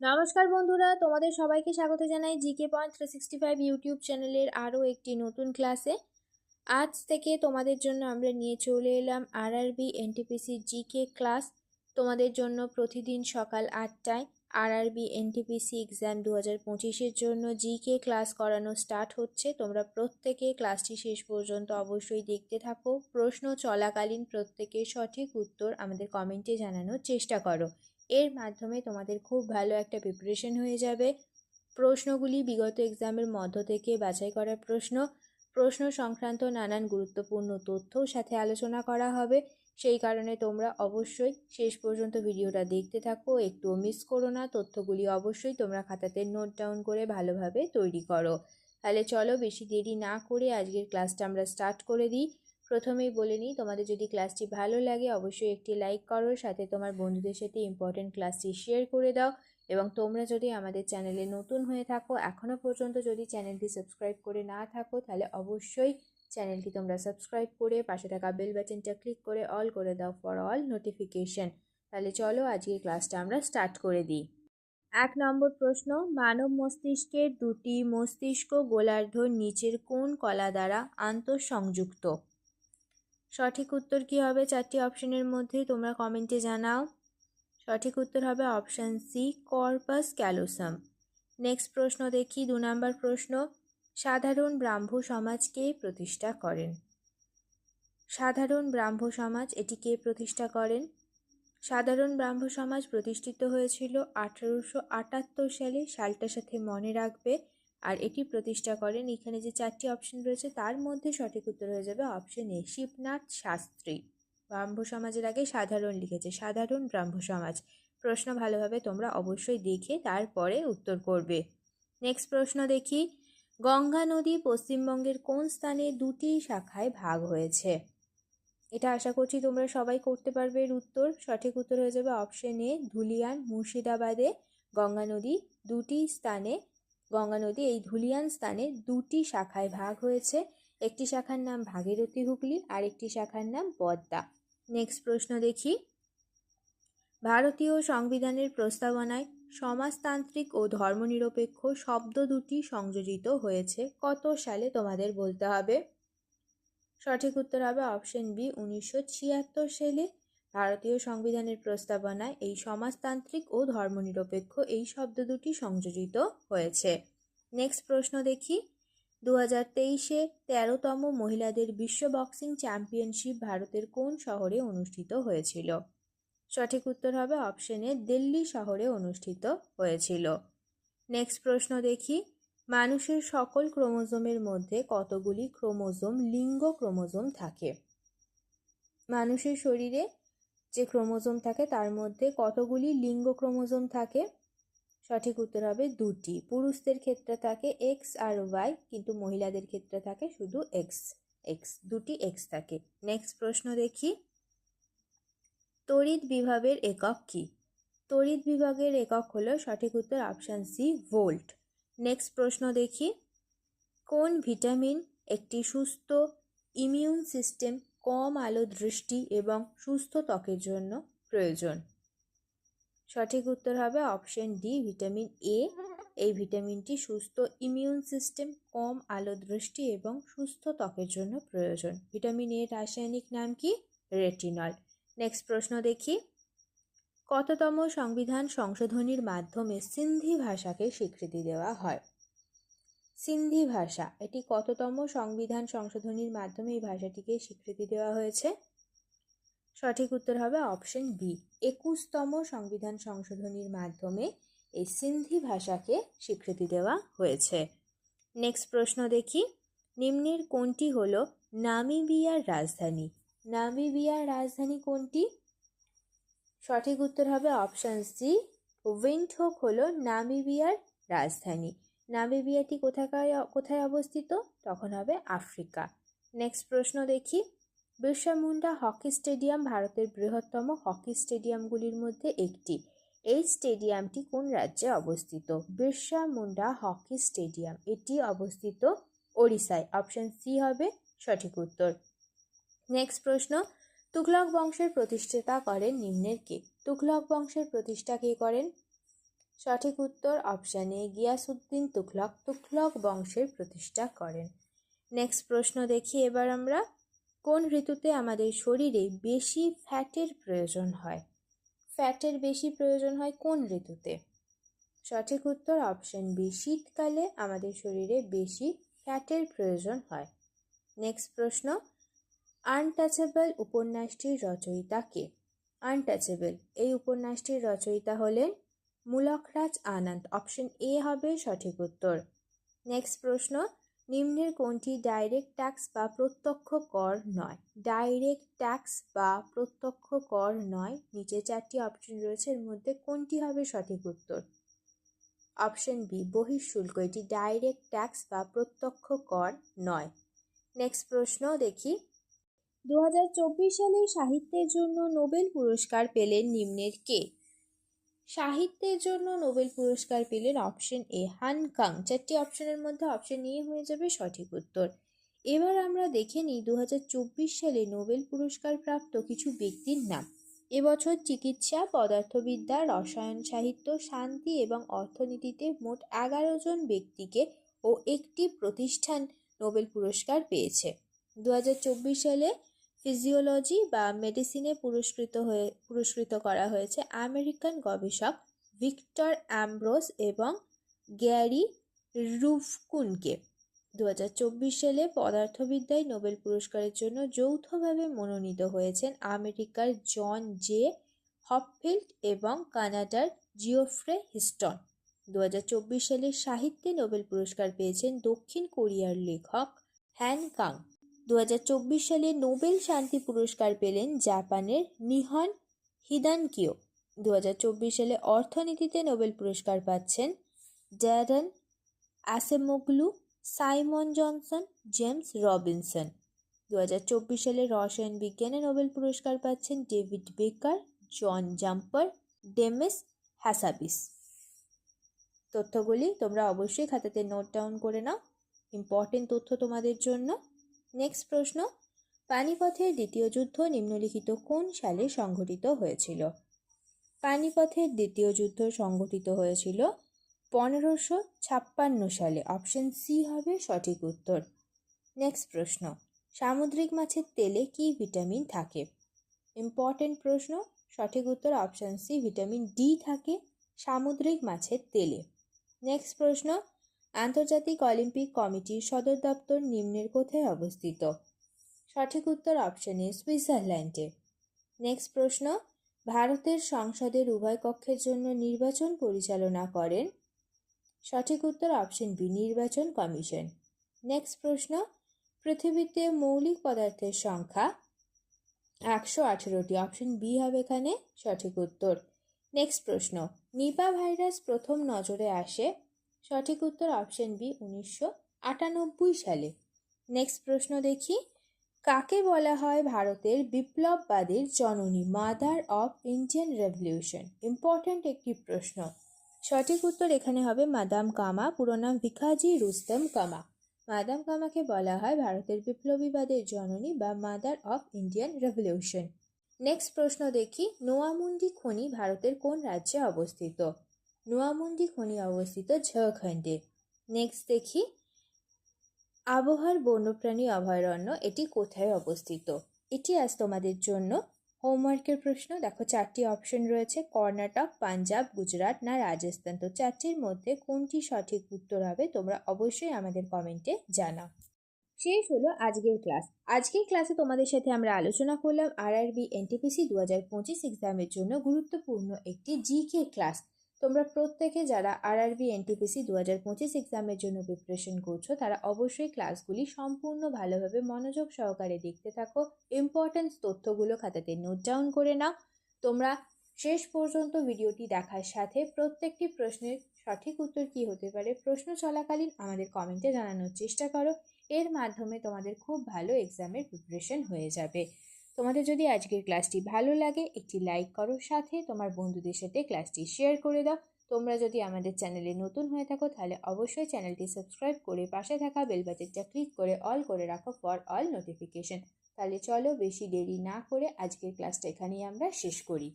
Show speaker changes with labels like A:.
A: নমস্কার বন্ধুরা, তোমাদের সবাইকে স্বাগত জানাই GK point three sixty five YouTube চ্যানেলের আরও একটি নতুন ক্লাসে। আজ থেকে তোমাদের জন্য আমরা নিয়ে চলে এলাম আরআরবি এনটিপিসি জিকে ক্লাস। তোমাদের জন্য প্রতিদিন সকাল আটটায় আর আরআরবি এনটিপিসি এক্সাম দু হাজার পঁচিশের জন্য জিকে ক্লাস করানো স্টার্ট হচ্ছে। তোমরা প্রত্যেকে ক্লাসটি শেষ পর্যন্ত অবশ্যই দেখতে থাকো। প্রশ্ন চলাকালীন প্রত্যেকের সঠিক উত্তর আমাদের কমেন্টে জানানোর চেষ্টা করো। এর মাধ্যমে তোমাদের খুব ভালো একটা প্রিপারেশন হয়ে যাবে। প্রশ্নগুলি বিগত এক্সামের মধ্য থেকে বাছাই করা প্রশ্ন প্রশ্ন সংক্রান্ত নানান গুরুত্বপূর্ণ তথ্যও সাথে আলোচনা করা হবে। সেই কারণে তোমরা অবশ্যই শেষ পর্যন্ত ভিডিওটা দেখতে থাকো, একটুও মিস করো না। তথ্যগুলি অবশ্যই তোমরা খাতাতে নোট ডাউন করে ভালোভাবে তৈরি করো। তাহলে চলো বেশি দেরি না করে আজকের ক্লাসটা আমরা স্টার্ট করে দিই। প্রথমেই বলে নিই, তোমাদের যদি ক্লাসটি ভালো লাগে, অবশ্যই একটি লাইক করো, সাথে তোমার বন্ধুদের সাথে ইম্পর্টেন্ট ক্লাসটি শেয়ার করে দাও এবং তোমরা যদি আমাদের চ্যানেলে নতুন হয়ে থাকো এখনও পর্যন্ত যদি চ্যানেলটি সাবস্ক্রাইব করে না থাকো, তাহলে অবশ্যই চ্যানেলটি তোমরা সাবস্ক্রাইব করে পাশে থাকা বেল বাটনটা ক্লিক করে অল করে দাও ফর অল নোটিফিকেশন তাহলে চলো আজকের ক্লাসটা আমরা স্টার্ট করে দিই। এক নম্বর প্রশ্ন, মানব মস্তিষ্কের দুটি মস্তিষ্ক গোলার্ধর নিচের কোন কলা দ্বারা আন্তঃসংযুক্ত? সঠিক উত্তর কী হবে? চারটি অপশনের মধ্যে তোমরা কমেন্টে জানাও। সঠিক উত্তর হবে option C corpus callosum next প্রশ্ন দেখি, দু নম্বর প্রশ্ন। সাধারণ ব্রাহ্ম সমাজকে প্রতিষ্ঠা করেন? সাধারণ ব্রাহ্ম সমাজ এটি কে প্রতিষ্ঠা করেন? সাধারণ ব্রাহ্ম সমাজ প্রতিষ্ঠিত হয়েছিল আঠারোশো আটাত্তর সালে, সালটার সাথে মনে রাখবে। আর এটি প্রতিষ্ঠা করেন। এখানে যে চারটি অপশন রয়েছে, তার মধ্যে সঠিক উত্তর হয়ে যাবে অপশন এ শিবনাথ শাস্ত্রী। ব্রাহ্ম সমাজের আগে সাধারণ লিখেছে, সাধারণ ব্রাহ্ম সমাজ। প্রশ্ন ভালোভাবে তোমরা অবশ্যই দেখে তারপরে উত্তর করবে। নেক্সট প্রশ্ন দেখি, গঙ্গা নদী পশ্চিমবঙ্গের কোন স্থানে দুটি শাখায় ভাগ হয়েছে? এটা আশা করছি তোমরা সবাই করতে পারবে এর উত্তর। সঠিক উত্তর হয়ে যাবে অপশন এ ধুলিয়ান, মুর্শিদাবাদে গঙ্গা নদী দুটি স্থানে গঙ্গা নদী এই ধুলিয়ান স্থানে দুটি শাখায় ভাগ হয়েছে। একটি শাখার নাম ভাগীরথী হুগলি আর একটি শাখার নাম পদ্মা। নেক্সট প্রশ্ন দেখি। ভারতীয় সংবিধানের প্রস্তাবনায় সমাজতান্ত্রিক ও ধর্মনিরপেক্ষ শব্দ দুটি সংযোজিত হয়েছে। কত সালে তোমাদের বলতে হবে? সঠিক উত্তর হবে অপশন বি, উনিশশো ছিয়াত্তর সালে। ভারতীয় সংবিধানের প্রস্তাবনায় এই সমাজতান্ত্রিক ও ধর্মনিরপেক্ষ এই শব্দ দুটি সংযোজিত হয়েছে। নেক্সট প্রশ্ন দেখি। দু হাজার তেইশে তেরোতম মহিলাদের বিশ্ব বক্সিং চ্যাম্পিয়নশিপ ভারতের কোন শহরে অনুষ্ঠিত হয়েছিল? সঠিক উত্তর হবে অপশনে দিল্লি শহরে অনুষ্ঠিত হয়েছিল। নেক্সট প্রশ্ন দেখি। মানুষের সকল ক্রোমোজোমের মধ্যে কতগুলি ক্রোমোজোম লিঙ্গ ক্রোমোজোম থাকে? মানুষের শরীরে যে ক্রোমোজোম থাকে তার মধ্যে কতগুলি লিঙ্গ ক্রোমোজোম থাকে? সঠিক উত্তর হবে দুটি। পুরুষদের ক্ষেত্রে থাকে এক্স আর ওয়াই কিন্তু মহিলাদের ক্ষেত্রে থাকে শুধু এক্স এক্স দুটি এক্স থাকে। নেক্সট প্রশ্ন দেখি। তড়িৎ বিভাগের একক কি? তড়িৎ বিভাগের একক হলো সঠিক উত্তর অপশান সি ভোল্ট নেক্সট প্রশ্ন দেখি। কোন ভিটামিন একটি সুস্থ ইমিউন সিস্টেম কম আলো দৃষ্টি এবং সুস্থ ত্বকের জন্য প্রয়োজন। সঠিক উত্তর হবে অপশন ডি, ভিটামিন এ এই ভিটামিনটি সুস্থ ইমিউন সিস্টেম কম আলো দৃষ্টি এবং সুস্থ ত্বকের জন্য প্রয়োজন। ভিটামিন এর রাসায়নিক নাম কি? রেটিনল। নেক্সট প্রশ্ন দেখি। কততম সংবিধান সংশোধনীর মাধ্যমে সিন্ধি ভাষাকে স্বীকৃতি দেওয়া হয়? সিন্ধি ভাষা। এটি কততম সংবিধান সংশোধনীর মাধ্যমে এই ভাষাটিকে স্বীকৃতি দেওয়া হয়েছে? সঠিক উত্তর হবে অপশন বি একুশতম সংবিধান সংশোধনীর মাধ্যমে এই সিন্ধি ভাষাকে স্বীকৃতি দেওয়া হয়েছে। নেক্সট প্রশ্ন দেখি। নিম্নের কোনটি হল নামিবিয়ার রাজধানী? নামিবিয়ার রাজধানী কোনটি? সঠিক উত্তর হবে অপশান সি উইন্ডহোক হল নামিবিয়ার রাজধানী। নামিবিয়াটি কোথাকায় কোথায় অবস্থিত? তখন হবে আফ্রিকা। নেক্সট প্রশ্ন দেখি। বিরসা মুন্ডা হকি স্টেডিয়াম ভারতের বৃহত্তম হকি স্টেডিয়ামগুলির মধ্যে একটি। এই স্টেডিয়ামটি কোন রাজ্যে অবস্থিত? Birsa Munda hockey stadium. এটি অবস্থিত ওড়িশায়। অপশান সি হবে সঠিক উত্তর। নেক্সট প্রশ্ন। তুঘলক বংশের প্রতিষ্ঠাতা করেন নিম্নের কে? তুঘলক বংশের প্রতিষ্ঠা কে করেন? সঠিক উত্তর অপশান গিয়াসউদ্দিন তুঘলক তুঘলক বংশের প্রতিষ্ঠা করেন। নেক্সট প্রশ্ন দেখি, এবার আমরা কোন ঋতুতে আমাদের শরীরে বেশি ফ্যাটের প্রয়োজন হয়? ফ্যাটের বেশি প্রয়োজন হয় কোন ঋতুতে? সঠিক উত্তর অপশন বি, শীতকালে আমাদের শরীরে বেশি ফ্যাটের প্রয়োজন হয়। নেক্সট প্রশ্ন আনটাচেবল উপন্যাসটির রচয়িতা কে? আনটাচেবল এই উপন্যাসটির রচয়িতা হলেন মুলকরাজ আনন্দ। অপশন এ হবে সঠিক উত্তর। নেক্সট প্রশ্ন, নিম্নের কোনটি ডাইরেক্ট ট্যাক্স বা প্রত্যক্ষ কর নয়? ডাইরেক্ট ট্যাক্স বা প্রত্যক্ষ কর নয়। নিচে চারটি অপশন রয়েছে, এর মধ্যে কোনটি হবে সঠিক উত্তর? অপশন বি, বহিঃশুল্ক। এটি ডাইরেক্ট ট্যাক্স বা প্রত্যক্ষ কর নয়। নেক্সট প্রশ্ন দেখি। দু সালে সাহিত্যের জন্য নোবেল পুরস্কার পেলেন নিম্নের কে? সাহিত্যের জন্য নোবেল পুরস্কার পেলেন অপশন এ হানকাং চারটি অপশনের মধ্যে অপশন এ হয়ে যাবে সঠিক উত্তর। এবার আমরা দেখে নিই দু হাজার চব্বিশ সালে নোবেল পুরস্কার প্রাপ্ত কিছু ব্যক্তির নাম। এবছর চিকিৎসা, পদার্থবিদ্যা, রসায়ন, সাহিত্য, শান্তি এবং অর্থনীতিতে মোট এগারো জন ব্যক্তিকে ও একটি প্রতিষ্ঠান নোবেল পুরস্কার পেয়েছে। দু হাজার চব্বিশ সালে ফিজিওলজি বা মেডিসিনে পুরস্কৃত হয়ে, পুরস্কৃত করা হয়েছে আমেরিকান গবেষক ভিক্টর অ্যাম্ব্রোস এবং গ্যারি রুফকুনকে। দু হাজার চব্বিশ সালে পদার্থবিদ্যায় নোবেল পুরস্কারের জন্য যৌথভাবে মনোনীত হয়েছেন আমেরিকার জন জে হপফিল্ড এবং কানাডার জিওফ্রে হিস্টন। দু হাজার চব্বিশ সালে সাহিত্যে নোবেল পুরস্কার পেয়েছেন দক্ষিণ কোরিয়ার লেখক হ্যান কাং। দু হাজার চব্বিশ সালে নোবেল শান্তি পুরস্কার পেলেন জাপানের নিহন হিদানকিও। দু হাজার চব্বিশ সালে অর্থনীতিতে নোবেল পুরস্কার পাচ্ছেন Daron Acemoglu Simon Johnson, James Robinson. দু হাজার চব্বিশ সালে রসায়ন বিজ্ঞানে নোবেল পুরস্কার পাচ্ছেন ডেভিড বেকার, জন জাম্পার, ডেমেস হ্যাসাবিস। তথ্যগুলি তোমরা অবশ্যই খাতাতে নোট ডাউন করে নাও। ইম্পর্টেন্ট তথ্য তোমাদের জন্য। নেক্সট প্রশ্ন, পানিপথের দ্বিতীয় যুদ্ধ নিম্নলিখিত কোন সালে সংঘটিত হয়েছিল? পানিপথের দ্বিতীয় যুদ্ধ সংঘটিত হয়েছিল পনেরোশো ছাপ্পান্ন সালে। অপশন সি হবে সঠিক উত্তর। নেক্সট প্রশ্ন, সামুদ্রিক মাছের তেলে কি ভিটামিন থাকে? ইম্পর্টেন্ট প্রশ্ন, সঠিক উত্তর অপশন সি ভিটামিন ডি থাকে সামুদ্রিক মাছের তেলে। নেক্সট প্রশ্ন আন্তর্জাতিক অলিম্পিক কমিটির সদর দপ্তর নিম্নের কোথায় অবস্থিত? সঠিক উত্তর অপশন এ সুইজারল্যান্ডে। নেক্সট প্রশ্ন, ভারতের সংসদের উভয় কক্ষের জন্য নির্বাচন পরিচালনা করেন? সঠিক উত্তর অপশন বি নির্বাচন কমিশন। নেক্সট প্রশ্ন, পৃথিবীতে মৌলিক পদার্থের সংখ্যা? একশো আঠেরোটি। অপশন বি হবে এখানে সঠিক উত্তর। নেক্সট প্রশ্ন, নিপা ভাইরাস প্রথম নজরে আসে সঠিক উত্তর অপশন বি উনিশশো আটানব্বই সালে। নেক্সট প্রশ্ন দেখি। কাকে বলা হয় ভারতের বিপ্লববাদের জননী mother of Indian revolution important একটি প্রশ্ন। সঠিক উত্তর এখানে হবে মাদাম কামা, পুরো নাম ভিখাজি রুস্তম কামা। মাদাম কামাকে বলা হয় ভারতের বিপ্লবীবাদের জননী বা mother of Indian revolution next প্রশ্ন দেখি। নোয়ামুন্ডি খনি ভারতের কোন রাজ্যে অবস্থিত? নোয়ামুন্ডি খনি অবস্থিত ঝাড়খণ্ডে। নেক্সট দেখি। আবহাওয়ার বন্যপ্রাণী অভয়ারণ্য এটি কোথায় অবস্থিত? এটি আজ তোমাদের জন্য হোমওয়ার্কের প্রশ্ন। দেখো, চারটি অপশন রয়েছে, কর্ণাটক, পাঞ্জাব, গুজরাট না রাজস্থান। তো চারটির মধ্যে কোনটি সঠিক উত্তর হবে তোমরা অবশ্যই আমাদের কমেন্টে জানাও। শেষ হলো আজকের ক্লাস আজকের ক্লাসে তোমাদের সাথে আমরা আলোচনা করলাম আরআরবি এনটিপিসি দু হাজার পঁচিশ এক্সামের জন্য গুরুত্বপূর্ণ একটি জিকে ক্লাস তোমরা প্রত্যেকে যারা আরআরবি এনটিপিসি দু হাজার পঁচিশ এক্সামের জন্য প্রিপারেশন করছ, তারা অবশ্যই ক্লাসগুলি সম্পূর্ণ ভালোভাবে মনোযোগ সহকারে দেখতে থাকো। ইম্পর্টেন্স তথ্যগুলো খাতাতে নোট ডাউন করে নাও। তোমরা শেষ পর্যন্ত ভিডিওটি দেখার সাথে প্রত্যেকটি প্রশ্নের সঠিক উত্তর কী হতে পারে, প্রশ্ন চলাকালীন আমাদের কমেন্টে জানানোর চেষ্টা করো। এর মাধ্যমে তোমাদের খুব ভালো এক্সামের প্রিপারেশন হয়ে যাবে। তোমাদের যদি আজকের ক্লাসটি ভালো লাগে, একটি লাইক করো, সাথে তোমার বন্ধুদের সাথে ক্লাসটি শেয়ার করে দাও। তোমরা যদি আমাদের চ্যানেলে নতুন হয়ে থাকো, তাহলে অবশ্যই চ্যানেলটি সাবস্ক্রাইব করে পাশে থাকা বেল ক্লিক করে অল করে রাখো ফর অল নোটিফিকেশন। তাহলে চলো বেশি দেরি না করে আজকের ক্লাসটা এখানেই আমরা শেষ করি।